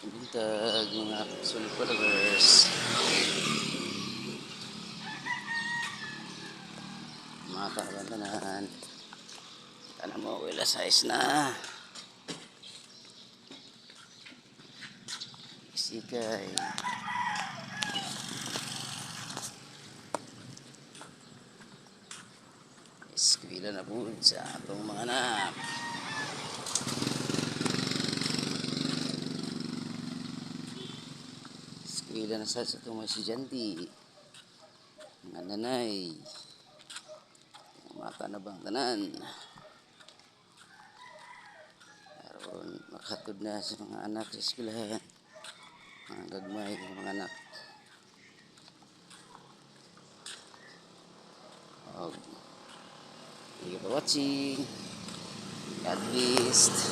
Bintag mga sulit followers. Mga kabantanan. Sana mo, wala size na. Sikay. Eskwila na po sa atong mga anak. Eskwila na sa itong mga estudyante. Mga nanay. Mata na bang tanan. Aron makatod na sa mga anak sa eskwelahan. Mga gagmay ng mga anak. Og, Thank you for watching. God bless.